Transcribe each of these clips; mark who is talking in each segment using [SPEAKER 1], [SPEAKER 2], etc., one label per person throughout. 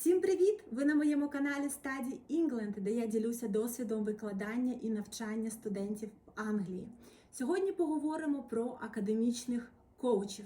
[SPEAKER 1] Всім привіт! Ви на моєму каналі Study England, де я ділюся досвідом викладання і навчання студентів в Англії. Сьогодні поговоримо про академічних коучів.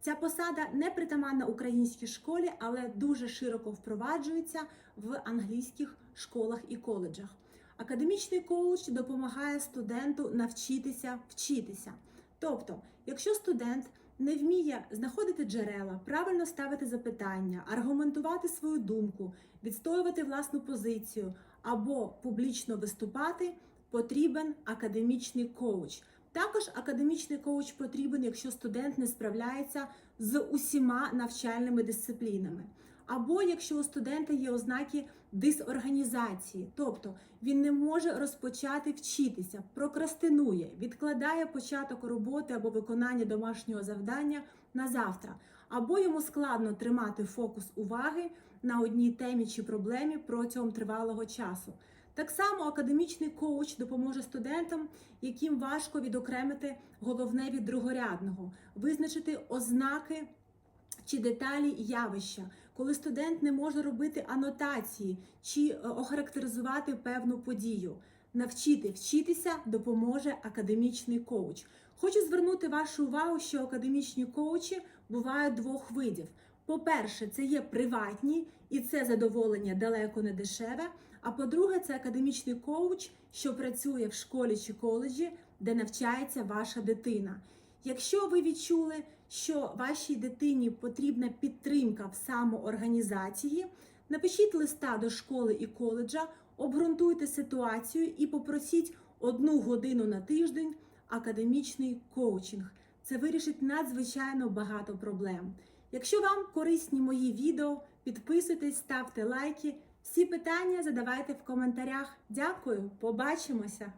[SPEAKER 1] Ця посада не притаманна українській школі, але дуже широко впроваджується в англійських школах і коледжах. Академічний коуч допомагає студенту навчитися вчитися. Тобто, якщо студент не вміє знаходити джерела, правильно ставити запитання, аргументувати свою думку, відстоювати власну позицію або публічно виступати, потрібен академічний коуч. Також академічний коуч потрібен, якщо студент не справляється з усіма навчальними дисциплінами. Або якщо у студента є ознаки дисорганізації, тобто він не може розпочати вчитися, прокрастинує, відкладає початок роботи або виконання домашнього завдання на завтра, або йому складно тримати фокус уваги на одній темі чи проблемі протягом тривалого часу. Так само академічний коуч допоможе студентам, яким важко відокремити головне від другорядного, визначити ознаки чи деталі явища, коли студент не може робити анотації чи е, охарактеризувати певну подію. Навчити вчитися допоможе академічний коуч. Хочу звернути вашу увагу, що академічні коучі бувають двох видів. По-перше, це є приватні, і це задоволення далеко не дешеве. А по-друге, це академічний коуч, що працює в школі чи коледжі, де навчається ваша дитина. Якщо ви відчули, що вашій дитині потрібна підтримка в самоорганізації, напишіть листа до школи і коледжа, обґрунтуйте ситуацію і попросіть одну годину на тиждень академічний коучинг. Це вирішить надзвичайно багато проблем. Якщо вам корисні мої відео, підписуйтесь, ставте лайки. Всі питання задавайте в коментарях. Дякую, побачимося!